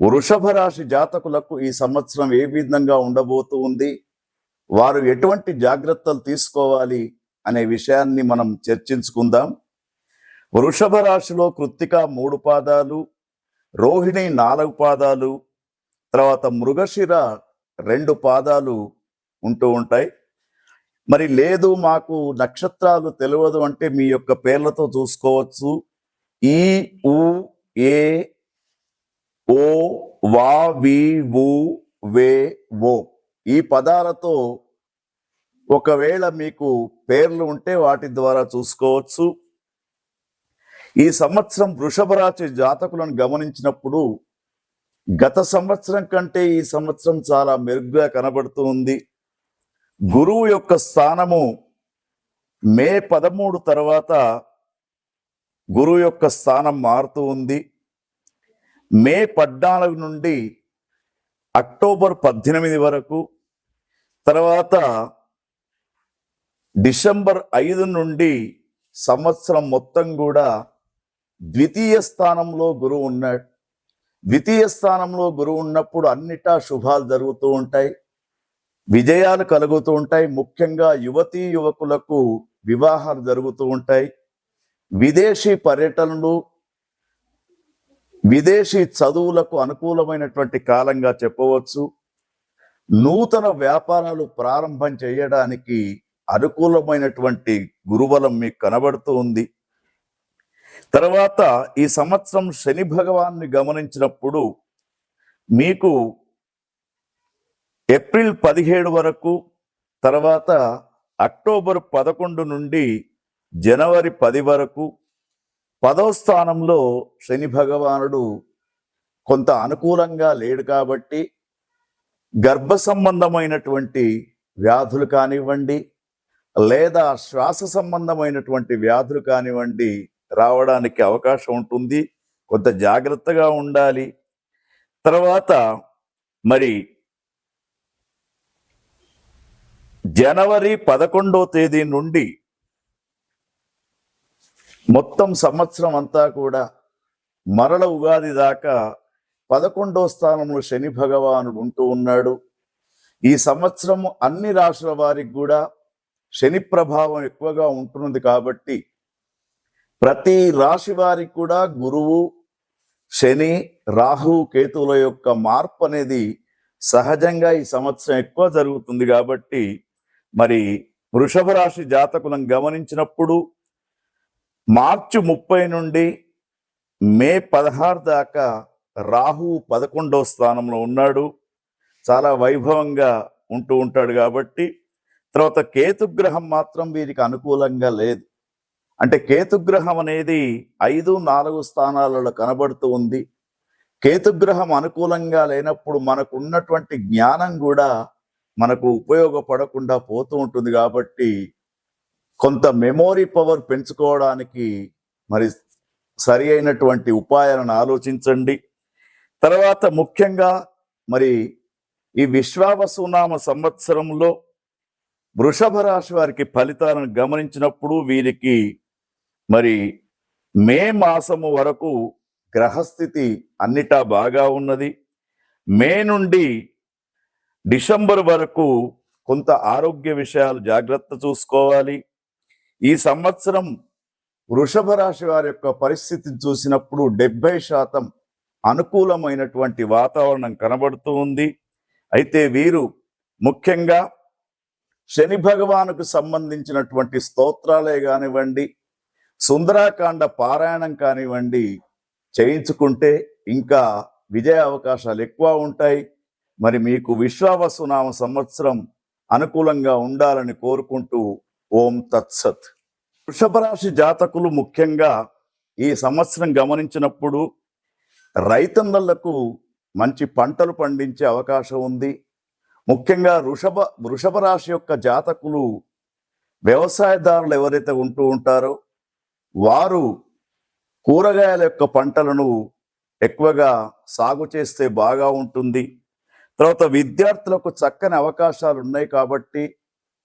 వృషభ రాశి జాతకులకు ఈ సంవత్సరం ఏ విధంగా ఉండబోతూ ఉంది? వారు ఎటువంటి జాగ్రత్తలు తీసుకోవాలి అనే విషయాన్ని మనం చర్చించుకుందాం. వృషభ రాశిలో కృత్తిక మూడు పాదాలు రోహిణి నాలుగు పాదాలు తర్వాత మృగశిర రెండు పాదాలు ఉంటూ ఉంటాయి. మరి లేదు మాకు నక్షత్రాలు తెలియదు అంటే మీ యొక్క పేర్లతో చూసుకోవచ్చు. ఈ ఉ ఏ ఓ వా వి వు వే ఓ ఈ పదాలతో ఒకవేళ మీకు పేర్లు ఉంటే వాటి ద్వారా చూసుకోవచ్చు. ఈ సంవత్సరం వృషభ రాశి జాతకులను గమనించినప్పుడు గత సంవత్సరం కంటే ఈ సంవత్సరం చాలా మెరుగ్గా కనబడుతూ ఉంది. గురువు యొక్క స్థానము మే పదమూడు తర్వాత గురువు యొక్క స్థానం మారుతూ ఉంది. మే పద్నాలుగు నుండి అక్టోబర్ పద్దెనిమిది వరకు తర్వాత డిసెంబర్ ఐదు నుండి సంవత్సరం మొత్తం కూడా ద్వితీయ స్థానంలో గురువు ఉన్నాడు. ద్వితీయ స్థానంలో గురువు ఉన్నప్పుడు అన్నిటా శుభాలు జరుగుతూ ఉంటాయి విజయాలు కలుగుతూ ఉంటాయి. ముఖ్యంగా యువతీ యువకులకు వివాహాలు జరుగుతూ ఉంటాయి. విదేశీ పర్యటనలు విదేశీ చదువులకు అనుకూలమైనటువంటి కాలంగా చెప్పవచ్చు. నూతన వ్యాపారాలు ప్రారంభం చేయడానికి అనుకూలమైనటువంటి గురుబలం మీకు కనబడుతూ ఉంది. తర్వాత ఈ సంవత్సరం శని భగవాన్ని గమనించినప్పుడు మీకు ఏప్రిల్ పదిహేడు వరకు తర్వాత అక్టోబర్ పదకొండు నుండి జనవరి పది వరకు పదవ స్థానంలో శని భగవానుడు కొంత అనుకూలంగా లేడు కాబట్టి గర్భ సంబంధమైనటువంటి వ్యాధులు కానివ్వండి లేదా శ్వాస సంబంధమైనటువంటి వ్యాధులు కానివ్వండి రావడానికి అవకాశం ఉంటుంది. కొంత జాగ్రత్తగా ఉండాలి. తర్వాత మరి జనవరి పదకొండో తేదీ నుండి మొత్తం సంవత్సరం అంతా కూడా మరల ఉగాది దాకా పదకొండో స్థానంలో శని భగవానుడు ఉంటూ ఉన్నాడు. ఈ సంవత్సరం అన్ని రాష్ట్రాల వారికి కూడా శని ప్రభావం ఎక్కువగా ఉంటున్నది కాబట్టి ప్రతి రాశి వారికి కూడా గురువు శని రాహు కేతువుల యొక్క మార్పు అనేది సహజంగా ఈ సంవత్సరం ఎక్కువ జరుగుతుంది కాబట్టి మరి వృషభ రాశి జాతకులను గమనించినప్పుడు మార్చి ముప్పై నుండి మే పదహారు దాకా రాహు పదకొండవ స్థానంలో ఉన్నాడు. చాలా వైభవంగా ఉంటూ ఉంటాడు కాబట్టి తర్వాత కేతుగ్రహం మాత్రం వీరికి అనుకూలంగా లేదు. అంటే కేతుగ్రహం అనేది ఐదు నాలుగు స్థానాలలో కనబడుతూ ఉంది. కేతుగ్రహం అనుకూలంగా లేనప్పుడు మనకు ఉన్నటువంటి జ్ఞానం కూడా మనకు ఉపయోగపడకుండా పోతూ ఉంటుంది కాబట్టి కొంత మెమోరీ పవర్ పెంచుకోవడానికి మరి సరి అయినటువంటి ఉపాయాలను ఆలోచించండి. తర్వాత ముఖ్యంగా మరి ఈ విశ్వావసునామ సంవత్సరంలో వృషభ రాశి వారికి ఫలితాలను గమనించినప్పుడు వీరికి మరి మే మాసము వరకు గ్రహస్థితి అన్నిటా బాగా ఉన్నది. మే నుండి డిసెంబర్ వరకు కొంత ఆరోగ్య విషయాలు జాగ్రత్త చూసుకోవాలి. ఈ సంవత్సరం వృషభ రాశి వారి యొక్క పరిస్థితిని చూసినప్పుడు డెబ్బై శాతం అనుకూలమైనటువంటి వాతావరణం కనబడుతూ ఉంది. అయితే వీరు ముఖ్యంగా శని భగవానుకు సంబంధించినటువంటి స్తోత్రాలే కానివ్వండి సుందరాకాండ పారాయణం కానివ్వండి చేయించుకుంటే ఇంకా విజయ అవకాశాలు ఎక్కువ ఉంటాయి. మరి మీకు విశ్వావసునామ సంవత్సరం అనుకూలంగా ఉండాలని కోరుకుంటూ ఓం తత్సత్. వృషభరాశి జాతకులు ముఖ్యంగా ఈ సంవత్సరం గమనించినప్పుడు రైతన్నలకు మంచి పంటలు పండించే అవకాశం ఉంది. ముఖ్యంగా వృషభ వృషభ రాశి యొక్క జాతకులు వ్యవసాయదారులు ఎవరైతే ఉంటూ ఉంటారో వారు కూరగాయల యొక్క పంటలను ఎక్కువగా సాగు చేస్తే బాగా ఉంటుంది. తర్వాత విద్యార్థులకు చక్కని అవకాశాలు ఉన్నాయి కాబట్టి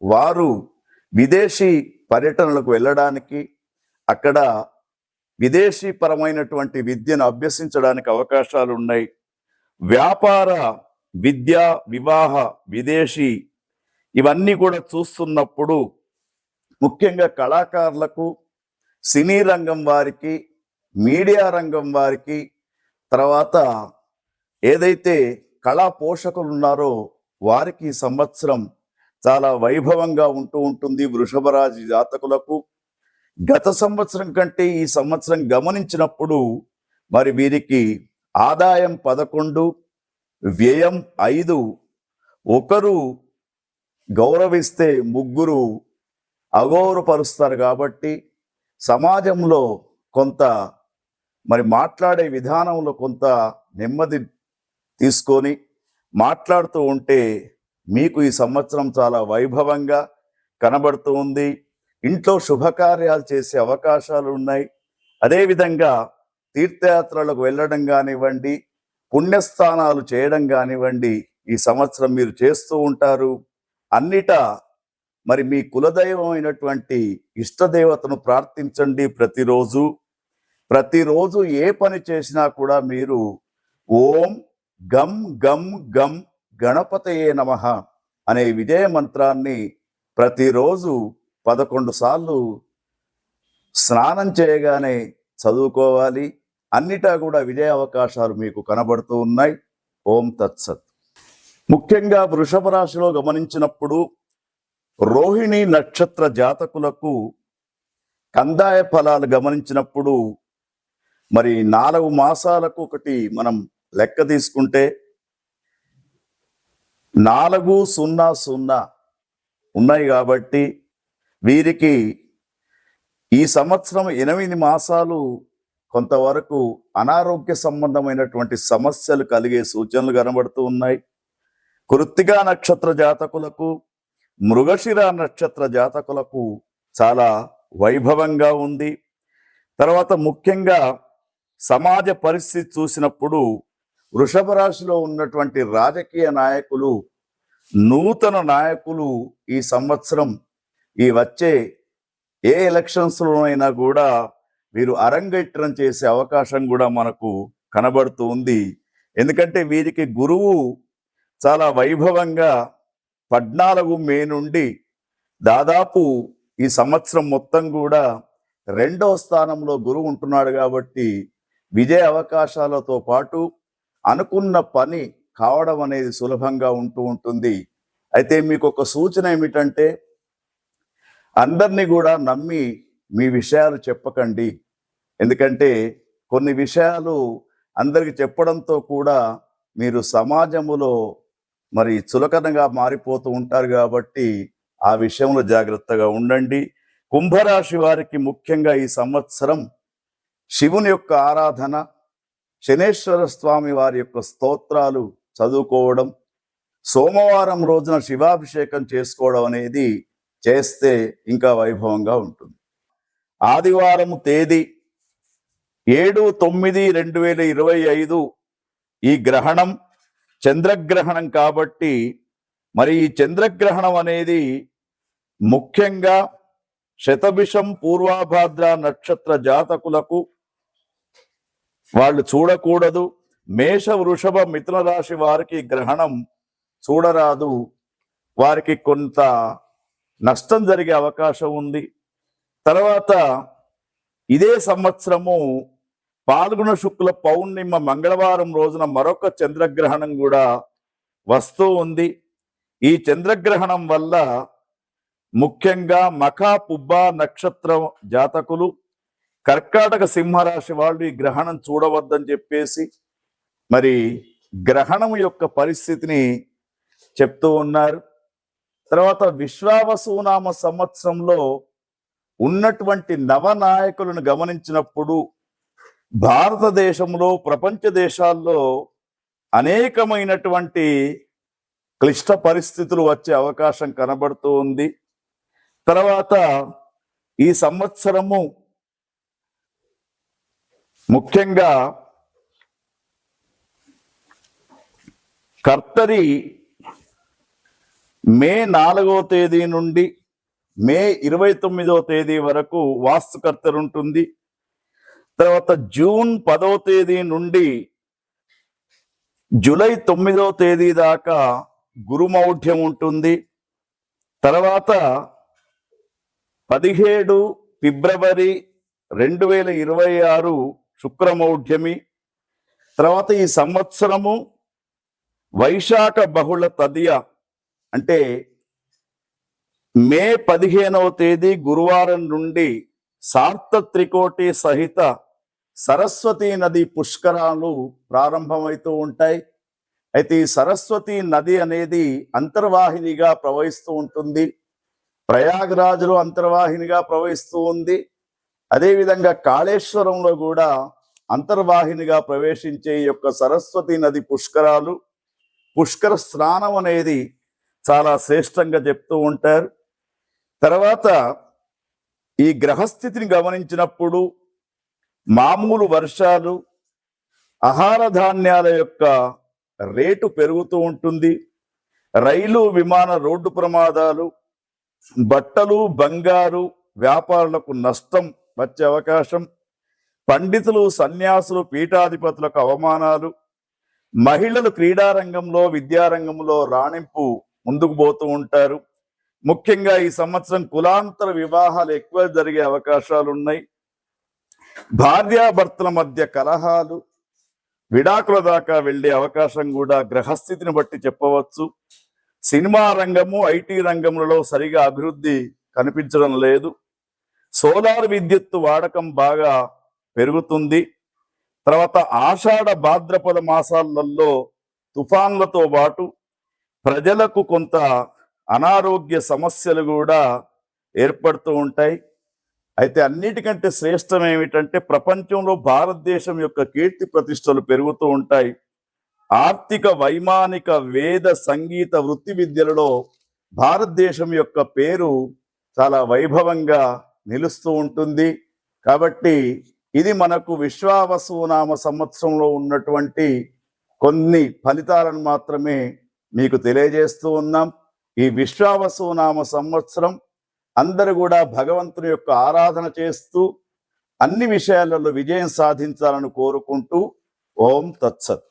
వారు విదేశీ పర్యటనలకు వెళ్ళడానికి అక్కడ విదేశీ పరమైనటువంటి విద్యను అభ్యసించడానికి అవకాశాలు ఉన్నాయి వ్యాపార విద్య వివాహ విదేశీ ఇవన్నీ కూడా చూస్తున్నప్పుడు ముఖ్యంగా కళాకారులకు సినీ రంగం వారికి మీడియా రంగం వారికి తర్వాత ఏదైతే కళా పోషకులు ఉన్నారో వారికి సంవత్సరం చాలా వైభవంగా ఉంటూ ఉంటుంది వృషభరాజు జాతకులకు. గత సంవత్సరం కంటే ఈ సంవత్సరం గమనించినప్పుడు మరి వీరికి ఆదాయం పదకొండు వ్యయం ఐదు. ఒకరు గౌరవిస్తే ముగ్గురు అగౌరవపరుస్తారు కాబట్టి సమాజంలో కొంత మరి మాట్లాడే విధానంలో కొంత నెమ్మది తీసుకొని మాట్లాడుతూ ఉంటే మీకు ఈ సంవత్సరం చాలా వైభవంగా కనబడుతూ ఉంది. ఇంట్లో శుభకార్యాలు చేసే అవకాశాలు ఉన్నాయి. అదేవిధంగా తీర్థయాత్రలకు వెళ్ళడం కానివ్వండి పుణ్యస్థానాలు చేయడం కానివ్వండి ఈ సంవత్సరం మీరు చేస్తూ ఉంటారు. అన్నిటా మరి మీ కులదైవం అయినటువంటి ఇష్టదేవతను ప్రార్థించండి ప్రతిరోజు. ప్రతిరోజు ఏ పని చేసినా కూడా మీరు ఓం గం గం గం గణపతయే నమ అనే విజయ మంత్రాన్ని ప్రతిరోజు పదకొండు సార్లు స్నానం చేయగానే చదువుకోవాలి. అన్నిటా కూడా విజయ అవకాశాలు మీకు కనబడుతూ ఉన్నాయి. ఓం తత్సత్. ముఖ్యంగా వృషభ రాశిలో గమనించినప్పుడు రోహిణి నక్షత్ర జాతకులకు కందాయ ఫలాలు గమనించినప్పుడు మరి నాలుగు మాసాలకు ఒకటి మనం లెక్క తీసుకుంటే నాలుగు సున్నా సున్నా ఉన్నాయి కాబట్టి వీరికి ఈ సంవత్సరం ఎనిమిది మాసాలు కొంతవరకు అనారోగ్య సంబంధమైనటువంటి సమస్యలు కలిగే సూచనలు కనబడుతూ ఉన్నాయి. కృత్తిగా నక్షత్ర జాతకులకు మృగశిర నక్షత్ర జాతకులకు చాలా వైభవంగా ఉంది. తర్వాత ముఖ్యంగా సమాజ పరిస్థితి చూసినప్పుడు వృషభ రాశిలో ఉన్నటువంటి రాజకీయ నాయకులు నూతన నాయకులు ఈ సంవత్సరం ఈ వచ్చే ఏ ఎలక్షన్స్లోనైనా కూడా వీరు అరంగేట్రం చేసే అవకాశం కూడా మనకు కనబడుతూ ఉంది. ఎందుకంటే వీరికి గురువు చాలా వైభవంగా పద్నాలుగు మే నుండి దాదాపు ఈ సంవత్సరం మొత్తం కూడా రెండవ స్థానంలో గురువు ఉంటున్నాడు కాబట్టి విజయ అవకాశాలతో పాటు అనుకున్న పని కావడం అనేది సులభంగా ఉంటూ ఉంటుంది. అయితే మీకు ఒక సూచన ఏమిటంటే అందరినీ కూడా నమ్మి మీ విషయాలు చెప్పకండి. ఎందుకంటే కొన్ని విషయాలు అందరికి చెప్పడంతో కూడా మీరు సమాజములో మరి చులకనగా మారిపోతూ ఉంటారు కాబట్టి ఆ విషయంలో జాగ్రత్తగా ఉండండి. కుంభరాశి వారికి ముఖ్యంగా ఈ సంవత్సరం శివుని యొక్క ఆరాధన శనేశ్వర స్వామి వారి యొక్క స్తోత్రాలు చదువుకోవడం సోమవారం రోజున శివాభిషేకం చేసుకోవడం అనేది చేస్తే ఇంకా వైభవంగా ఉంటుంది. ఆదివారం తేదీ ఏడు తొమ్మిది రెండు వేల ఇరవై ఐదు ఈ గ్రహణం చంద్రగ్రహణం కాబట్టి మరి ఈ చంద్రగ్రహణం అనేది ముఖ్యంగా శతభిషం పూర్వాభాద్ర నక్షత్ర జాతకులకు వాళ్ళు చూడకూడదు. మేష వృషభ మిథున రాశి వారికి గ్రహణం చూడరాదు. వారికి కొంత నష్టం జరిగే అవకాశం ఉంది. తర్వాత ఇదే సంవత్సరము పాల్గొన శుక్ల పౌర్ణిమ మంగళవారం రోజున మరొక చంద్రగ్రహణం కూడా వస్తూ ఉంది. ఈ చంద్రగ్రహణం వల్ల ముఖ్యంగా మఖా పుబ్బా నక్షత్ర జాతకులు కర్కాటక సింహరాశి వాళ్ళు ఈ గ్రహణం చూడవద్దని చెప్పేసి మరి గ్రహణం యొక్క పరిస్థితిని చెప్తూ ఉన్నారు. తర్వాత విశ్వావసునామ సంవత్సరంలో ఉన్నటువంటి నవనాయకులను గమనించినప్పుడు భారతదేశంలో ప్రపంచ దేశాల్లో అనేకమైనటువంటి క్లిష్ట పరిస్థితులు వచ్చే అవకాశం కనబడుతూ ఉంది. తర్వాత ఈ సంవత్సరము ముఖ్యంగా కర్తరి మే నాలుగో తేదీ నుండి మే ఇరవై తొమ్మిదో తేదీ వరకు వాస్తుకర్తరు ఉంటుంది. తర్వాత జూన్ పదో తేదీ నుండి జూలై తొమ్మిదో తేదీ దాకా గురుమౌఢ్యం ఉంటుంది. తర్వాత పదిహేడు ఫిబ్రవరి రెండు వేల ఇరవై ఆరు శుక్రమౌఢ్యమి. తర్వాత ఈ సంవత్సరము వైశాఖ బహుళ తదియ అంటే మే పదిహేనవ తేదీ గురువారం నుండి సార్త త్రికోటి సహిత సరస్వతి నది పుష్కరాలు ప్రారంభమవుతూ ఉంటాయి. అయితే ఈ సరస్వతి నది అనేది అంతర్వాహినిగా ప్రవహిస్తూ ఉంటుంది. ప్రయాగరాజులో అంతర్వాహినిగా ప్రవహిస్తూ ఉంది. అదేవిధంగా కాళేశ్వరంలో కూడా అంతర్వాహినిగా ప్రవేశించే ఈ యొక్క సరస్వతి నది పుష్కరాలు పుష్కర స్నానం అనేది చాలా శ్రేష్టంగా చెప్తూ ఉంటారు. తర్వాత ఈ గ్రహస్థితిని గమనించినప్పుడు మామూలు వర్షాలు ఆహార ధాన్యాల యొక్క రేటు పెరుగుతూ ఉంటుంది. రైలు విమాన రోడ్డు ప్రమాదాలు బట్టలు బంగారు వ్యాపారులకు నష్టం వచ్చే అవకాశం పండితులు సన్యాసులు పీఠాధిపతులకు అవమానాలు మహిళలు క్రీడారంగంలో విద్యారంగంలో రాణింపు ముందుకు పోతూ ఉంటారు. ముఖ్యంగా ఈ సంవత్సరం కులాంతర వివాహాలు ఎక్కువ జరిగే అవకాశాలు ఉన్నాయి. భార్యాభర్తల మధ్య కలహాలు విడాకుల దాకా వెళ్ళే అవకాశం కూడా గ్రహస్థితిని బట్టి చెప్పవచ్చు. సినిమా రంగము ఐటీ రంగములలో సరిగా అభివృద్ధి కనిపించడం లేదు. సోలార్ విద్యుత్తు వాడకం బాగా పెరుగుతుంది. తర్వాత ఆషాఢ భాద్రపద మాసాలలో తుఫాన్లతో పాటు ప్రజలకు కొంత అనారోగ్య సమస్యలు కూడా ఏర్పడుతూ ఉంటాయి. అయితే అన్నిటికంటే శ్రేష్టం ఏమిటంటే ప్రపంచంలో భారతదేశం యొక్క కీర్తి ప్రతిష్టలు పెరుగుతూ ఉంటాయి. ఆర్థిక వైమానిక వేద సంగీత వృత్తి విద్యలలో భారతదేశం యొక్క పేరు చాలా వైభవంగా నిలుస్తూ ఉంటుంది. కాబట్టి ఇది మనకు విశ్వావసునామ సంవత్సరంలో ఉన్నటువంటి కొన్ని ఫలితాలను మాత్రమే మీకు తెలియజేస్తూ ఉన్నాం. ఈ విశ్వావసునామ సంవత్సరం అందరూ కూడా భగవంతుని యొక్క ఆరాధన చేస్తూ అన్ని విషయాలలో విజయం సాధించాలని కోరుకుంటూ ఓం తత్సత్.